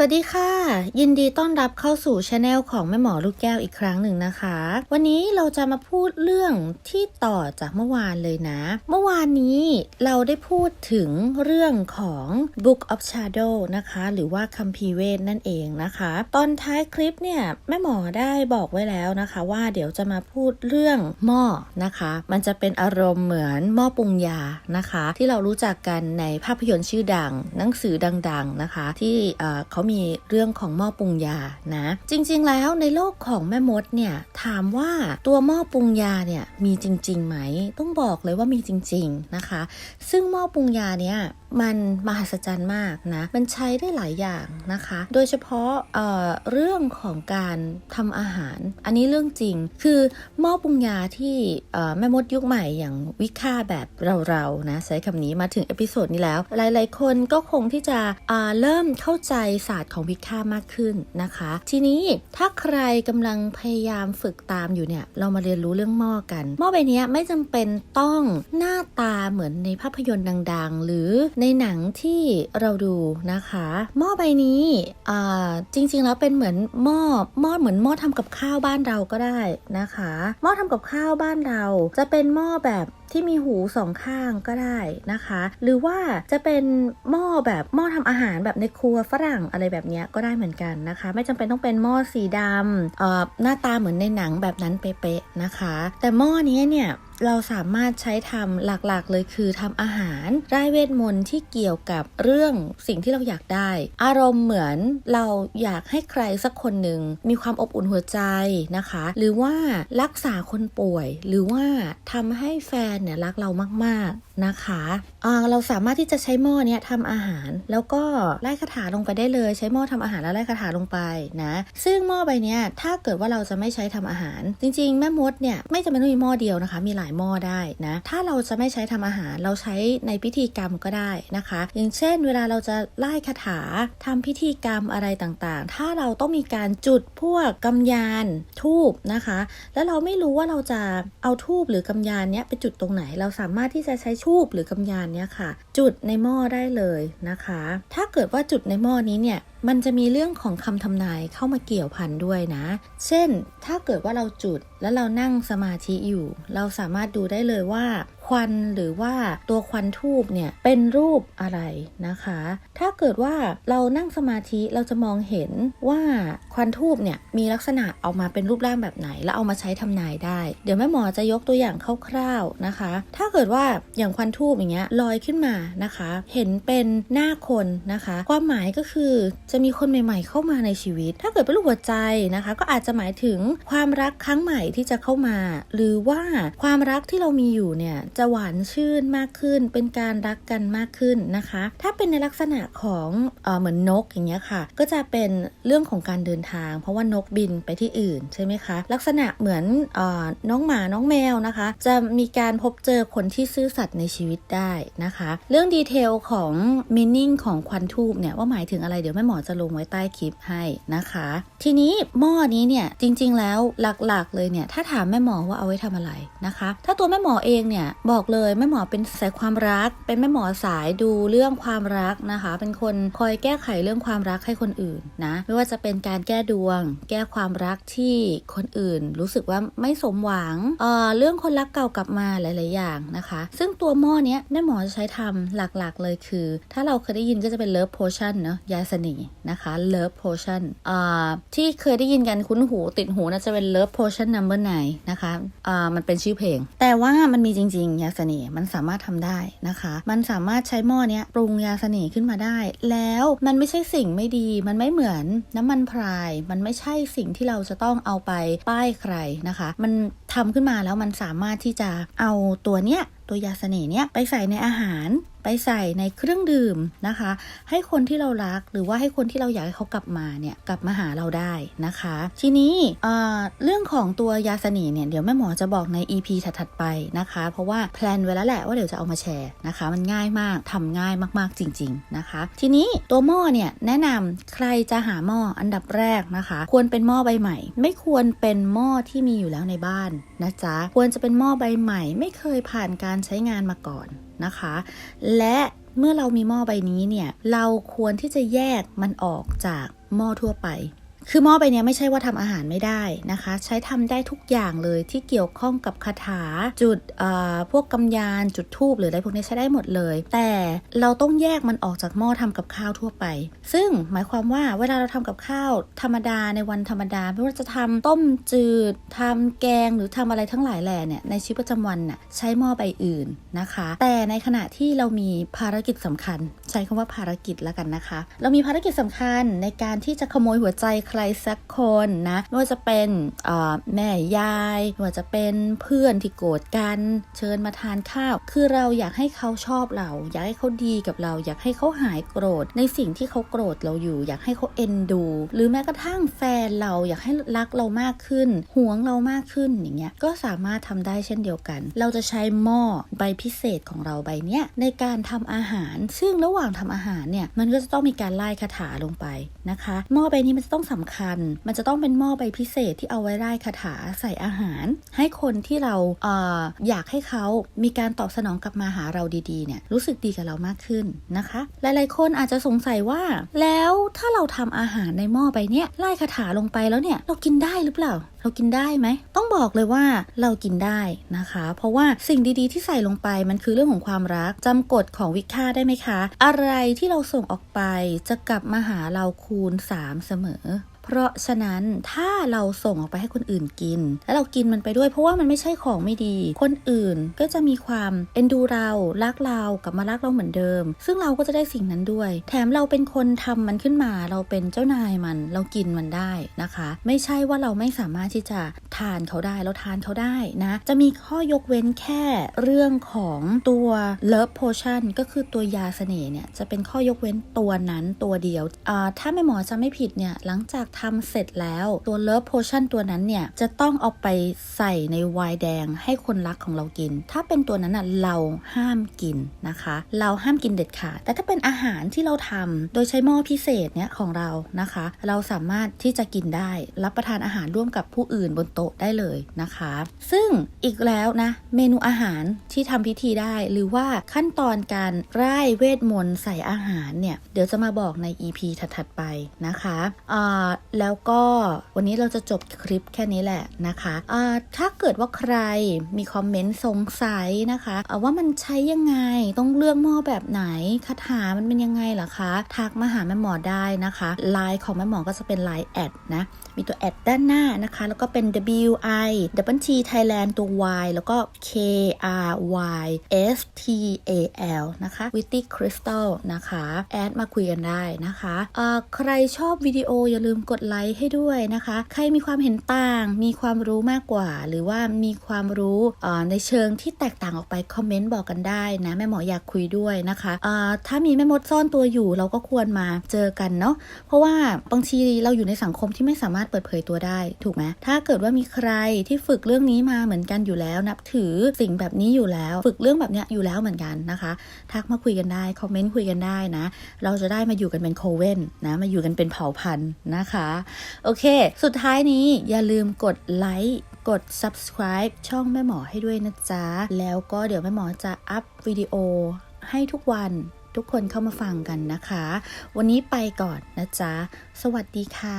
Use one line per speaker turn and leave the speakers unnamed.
สวัสดีค่ะ ยินดีต้อนรับเข้าสู่ช anel ของแม่หมอลูกแก้วอีกครั้งหนึ่งนะคะ วันนี้เราจะมาพูดเรื่องที่ต่อจากเมื่อวานเลยนะ เมื่อวานนี้เราได้พูดถึงเรื่องของ Book of Shadow นะคะ หรือว่าคัมภีร์เวทนั่นเองนะคะ ตอนท้ายคลิปเนี่ยแม่หมอได้บอกไว้แล้วนะคะ ว่าเดี๋ยวจะมาพูดเรื่องหม้อนะคะ มันจะเป็นอารมณ์เหมือนหม้อปรุงยานะคะ ที่เรารู้จักกันในภาพยนตร์ชื่อดังหนังสือดัง ๆนะคะ ที่เเขามีเรื่องของหม้อปรุงยานะ จริงๆแล้วในโลกของแม่มดเนี่ยถามว่าตัวหม้อปรุงยาเนี่ยมีจริงๆไหม ต้องบอกเลยว่ามีจริง ๆนะคะ ซึ่งหม้อปรุงยาเนี่ยมันมหัศจรรย์มากนะ มันใช้ได้หลายอย่างนะคะ โดยเฉพาะเเรื่องของการทำอาหาร อันนี้เรื่องจริง คือหม้อปรุงยาที่แม่มดยุคใหม่อย่างวิค่าแบบเราๆนะใช้คำนี้มาถึงเอพิโซดนี้แล้ว หลายๆคนก็คงที่จะอ่าเริ่มเข้าใจศาสตร์ของวิค่ามากขึ้นนะคะ ทีนี้ถ้าใครกำลังพยายามฝึกตามอยู่เนี่ย เรามาเรียนรู้เรื่องหม้อกัน หม้อใบนี้ไม่จำเป็นต้องหน้าตาเหมือนในภาพยนตร์ดัง ๆ หรือในหนังที่เราดูนะคะ หม้อใบนี้จริงๆแล้วเป็นเหมือนหม้อหม้อเหมือนหม้อทำกับข้าวบ้านเราก็ได้นะคะ หม้อทำกับข้าวบ้านเราจะเป็นหม้อแบบที่มีหูสองข้างก็ได้นะคะ หรือว่าจะเป็นหม้อแบบหม้อทำอาหารแบบในครัวฝรั่งอะไรแบบนี้ก็ได้เหมือนกันนะคะ ไม่จำเป็นต้องเป็นหม้อสีดำเอ่อหน้าตาเหมือนในหนังแบบนั้นเป๊ะๆนะคะ แต่หม้อนี้เนี่ย เราสามารถใช้ทำหลักๆ เลยคือทำอาหารไร้เวทมนต์ที่เกี่ยวกับเรื่องสิ่งที่เราอยากได้ อารมณ์เหมือนเราอยากให้ใครสักคนหนึ่งมีความอบอุ่นหัวใจนะคะ หรือว่ารักษาคนป่วย หรือว่าทำให้แฟนเนี่ยรักเรามากๆนะคะเราสามารถที่จะใช้หม้อเนี้ยทำอาหาร แล้วก็ไล่คาถาลงไปได้เลย ใช้หม้อทำอาหารแล้วไล่คาถาลงไปนะ ซึ่งหม้อใบเนี้ยถ้าเกิดว่าเราจะไม่ใช้ทำอาหาร จริง ๆ แม่มดเนี่ยไม่จำเป็นต้องมีหม้อเดียวนะคะ มีหลายหม้อได้นะ ถ้าเราจะไม่ใช้ทำอาหารเราใช้ในพิธีกรรมก็ได้นะคะ อย่างเช่น เวลาเราจะไล่คาถาทำพิธีกรรมอะไรต่างๆ ถ้าเราต้องมีการจุดพวกกำยานทูบนะคะ แล้วเราไม่รู้ว่าเราจะเอาทูบหรือกำยานเนี้ยไปจุดตรงไหน เราสามารถที่จะใช้ทูบหรือกำยานเนี้ยค่ะ จุดในหม้อได้เลยนะคะ ถ้าเกิดว่าจุดในหม้อนี้เนี่ยมันจะมีเรื่องของคำทำนายเข้ามาเกี่ยวพันด้วยนะ เช่น ถ้าเกิดว่าเราจุดแล้วเรานั่งสมาธิอยู่ เราสามารถดูได้เลยว่า ควันหรือว่าตัวควันทูบเนี่ยเป็นรูปอะไรนะคะ ถ้าเกิดว่าเรานั่งสมาธิเราจะมองเห็นว่าควันทูบเนี่ยมีลักษณะออกมาเป็นรูปร่างแบบไหน แล้วเอามาใช้ทำนายได้ เดี๋ยวแม่หมอจะยกตัวอย่างคร่าวๆนะคะ ถ้าเกิดว่าอย่างควันทูบอย่างเงี้ยลอยขึ้นมานะคะ เห็นเป็นหน้าคนนะคะ ความหมายก็คือจะมีคนใหม่ๆ เข้ามาในชีวิต ถ้าเกิดเป็นรูปหัวใจนะคะ ก็อาจจะหมายถึงความรักครั้งใหม่ที่จะเข้ามา หรือว่าความรักที่เรามีอยู่เนี่ยจะหวานชื่นมากขึ้น เป็นการรักกันมากขึ้นนะคะ ถ้าเป็นในลักษณะของเออเหมือนนกอย่างเงี้ยค่ะ ก็จะเป็นเรื่องของการเดินทาง เพราะว่านกบินไปที่อื่นใช่ไหมคะ ลักษณะเหมือนออน้องหมาน้องแมวนะคะ จะมีการพบเจอคนที่ซื่อสัตย์ในชีวิตได้นะคะ เรื่องดีเทลของมินนิ่งของควันทูบเนี่ยว่าหมายถึงอะไรเดี๋ยวแม่หมอจะลงไว้ใต้คลิปให้นะคะ ทีนี้หม้อนี้เนี่ยจริง ๆ แล้วหลักๆเลยเนี่ยถ้าถามแม่หมอว่าเอาไว้ทำอะไรนะคะ ถ้าตัวแม่หมอเองเนี่ยบอกเลยแม่หมอเป็นสายความรัก เป็นแม่หมอสายดูเรื่องความรักนะคะ เป็นคนคอยแก้ไขเรื่องความรักให้คนอื่นนะไม่ว่าจะเป็นการแก้ดวง แก้ความรักที่คนอื่น รู้สึกว่าไม่สมหวังเอ่อเรื่องคนรักเก่ากลับมาหลาย ๆ อย่างนะคะ ซึ่งตัวหม้อเนี้ยแม่หมอจะใช้ทำหลัก ๆ เลยคือ ถ้าเราเคยได้ยินก็จะเป็นเลิฟโพชั่นเนาะยาเสน่ห์นะคะเลิฟโพชั่นอ่าที่เคยได้ยินกันคุ้นหูติดหูน่าจะเป็นเลิฟโพชั่นนัมเบอร์ไนนะคะอ่ามันเป็นชื่อเพลง แต่ว่ามันมีจริง ๆยาเสน่ห์มันสามารถทำได้นะคะ มันสามารถใช้หม้อเนี้ยปรุงยาเสน่ห์ขึ้นมาได้ แล้วมันไม่ใช่สิ่งไม่ดี มันไม่เหมือนน้ำมันพราย มันไม่ใช่สิ่งที่เราจะต้องเอาไปป้ายใครนะคะ มันทำขึ้นมาแล้วมันสามารถที่จะเอาตัวเนี้ยตัวยาเสน่ห์เนี้ยไปใส่ในอาหารไปใส่ในเครื่องดื่มนะคะ ให้คนที่เรารักหรือว่าให้คนที่เราอยากให้เขากลับมาเนี่ยกลับมาหาเราได้นะคะ ทีนี้เอ่อเรื่องของตัวยาเสน่ห์เนี่ยเดี๋ยวแม่หมอจะบอกใน EP ถัดๆไปนะคะ เพราะว่าแพลนไว้แล้วแหละว่าเดี๋ยวจะเอามาแชร์นะคะ มันง่ายมากทำง่ายมากๆจริง ๆนะคะ ทีนี้ตัวหม้อเนี่ยแนะนำใครจะหาหม้ออันดับแรกนะคะ ควรเป็นหม้อใบใหม่ ไม่ควรเป็นหม้อที่มีอยู่แล้วในบ้านนะจ๊ะ ควรจะเป็นหม้อใบใหม่ ไม่เคยผ่านการใช้งานมาก่อนนะคะ และเมื่อเรามีหม้อใบนี้เนี่ย เราควรที่จะแยกมันออกจากหม้อทั่วไป คือหม้อใบนี้ไม่ใช่ว่าทำอาหารไม่ได้นะคะ ใช้ทำได้ทุกอย่างเลยที่เกี่ยวข้องกับคาถาจุดเอ่อพวกกำยานจุดทูบหรืออะไรพวกนี้ใช้ได้หมดเลย แต่เราต้องแยกมันออกจากหม้อทำกับข้าวทั่วไป ซึ่งหมายความว่าเวลาเราทำกับข้าวธรรมดาในวันธรรมดา ไม่ว่าจะทำต้มจืดทำแกงหรือทำอะไรทั้งหลายแหล่เนี่ยในชีวิตประจำวันน่ะใช้หม้อใบอื่นนะคะ แต่ในขณะที่เรามีภารกิจสำคัญ ใช้คำว่าภารกิจแล้วกันนะคะ เรามีภารกิจสำคัญในการที่จะขโมยหัวใจใครรสักคนนะไม่ว่าจะเป็นแม่ยายไม่ว่าจะเป็นเพื่อนที่โกรธกันเชิญมาทานข้าว คือเราอยากให้เขาชอบเรา อยากให้เขาดีกับเรา อยากให้เขาหายโกรธ ในสิ่งที่เขาโกรธเราอยู่ อยากให้เขาเอ็นดู หรือแม้กระทั่งแฟนเราอยากให้รักเรามากขึ้นห่วงเรามากขึ้นอย่างเงี้ยก็สามารถทำได้เช่นเดียวกัน เราจะใช้หม้อใบพิเศษของเราใบเนี้ยในการทำอาหาร ซึ่งระหว่างทำอาหารเนี่ยมันก็จะต้องมีการไล่คาถาลงไปนะคะ หม้อใบนี้มันจะต้องสำคัญ มันจะต้องเป็นหม้อใบพิเศษที่เอาไว้ไล่คาถาใส่อาหาร ให้คนที่เราเอออยากให้เขามีการตอบสนองกลับมาหาเราดีๆเนี่ยรู้สึกดีกับเรามากขึ้นนะคะ หลายๆคนอาจจะสงสัยว่า แล้วถ้าเราทำอาหารในหม้อใบเนี้ยไล่คาถาลงไปแล้วเนี่ยเรากินได้หรือเปล่า เรากินได้ไหม ต้องบอกเลยว่าเรากินได้นะคะ เพราะว่าสิ่งดีๆ ที่ใส่ลงไปมันคือเรื่องของความรักจำกฎของวิค่าได้ไหมคะ อะไรที่เราส่งออกไปจะกลับมาหาเราคูณ 3 เสมอ เพราะฉะนั้นถ้าเราส่งออกไปให้คนอื่นกิน แล้วเรากินมันไปด้วย เพราะว่ามันไม่ใช่ของไม่ดี คนอื่นก็จะมีความเอ็นดูเรารักเรากลับมารักเราเหมือนเดิม ซึ่งเราก็จะได้สิ่งนั้นด้วย แถมเราเป็นคนทำมันขึ้นมา เราเป็นเจ้านายมัน เรากินมันได้นะคะ ไม่ใช่ว่าเราไม่สามารถที่จะทานเขาได้เราทานเขาได้นะ จะมีข้อยกเว้นแค่เรื่องของตัว Love Potion ก็คือตัวยาเสน่ห์เนี่ยจะเป็นข้อยกเว้นตัวนั้นตัวเดียวถ้าไม่หมอจะไม่ผิดเนี่ยหลังจากทำเสร็จแล้วตัว Love Potion ตัวนั้นเนี่ย จะต้องเอาไปใส่ในไวน์แดงให้คนรักของเรากิน ถ้าเป็นตัวนั้นอะเราห้ามกินนะคะ เราห้ามกินเด็ดขาดแต่ถ้าเป็นอาหารที่เราทำโดยใช้หม้อพิเศษเนี่ยของเรานะคะ เราสามารถที่จะกินได้รับประทานอาหารร่วมกับผู้อื่นบนโต๊ะได้เลยนะคะ ซึ่งอีกแล้วนะเมนูอาหารที่ทำพิธีได้หรือว่าขั้นตอนการร่ายเวทมนต์ใส่อาหารเนี่ย เดี๋ยวจะมาบอกใน EP ถัด ๆ ไปนะคะอ่าแล้วก็วันนี้เราจะจบคลิปแค่นี้แหละนะคะอ่าถ้าเกิดว่าใครมีคอมเมนต์สงสัยนะคะว่ามันใช้ยังไง ต้องเลือกหม้อแบบไหนคาถามันเป็นยังไงหรอคะ ทักมาหาแม่หมอได้นะคะไลน์ของแม่หมอก็จะเป็นไลน์แอดนะ มีตัวแอดด้านหน้านะคะ แล้วก็เป็น W I W T Thailand ตัว Y แล้วก็ K R Y S T A L นะคะ Witty Crystal นะคะ แอดมาคุยกันได้นะคะเอ่อใครชอบวิดีโออย่าลืมกดไลค์ให้ด้วยนะคะ ใครมีความเห็นต่าง มีความรู้มากกว่า หรือว่ามีความรู้ในเชิงที่แตกต่างออกไปคอมเมนต์บอกกันได้นะแม่หมออยากคุยด้วยนะคะถ้ามีแม่มดซ่อนตัวอยู่เราก็ควรมาเจอกันเนาะเพราะว่าบางทีเราอยู่ในสังคมที่ไม่สามารถเปิดเผยตัวได้ถูกไหมถ้าเกิดว่ามีใครที่ฝึกเรื่องนี้มาเหมือนกันอยู่แล้ว นับถือสิ่งแบบนี้อยู่แล้ว ฝึกเรื่องแบบนี้อยู่แล้วเหมือนกันนะคะ ทักมาคุยกันได้คอมเมนต์คุยกันได้นะ เราจะได้มาอยู่กันเป็นโคเว่นนะมาอยู่กันเป็นเผ่าพันธุ์นะคะโอเค สุดท้ายนี้อย่าลืมกดไลค์กด subscribe ช่องแม่หมอให้ด้วยนะจ๊ะ แล้วก็เดี๋ยวแม่หมอจะอัพวิดีโอให้ทุกวันทุกคนเข้ามาฟังกันนะคะ วันนี้ไปก่อนนะจ๊ะ สวัสดีค่ะ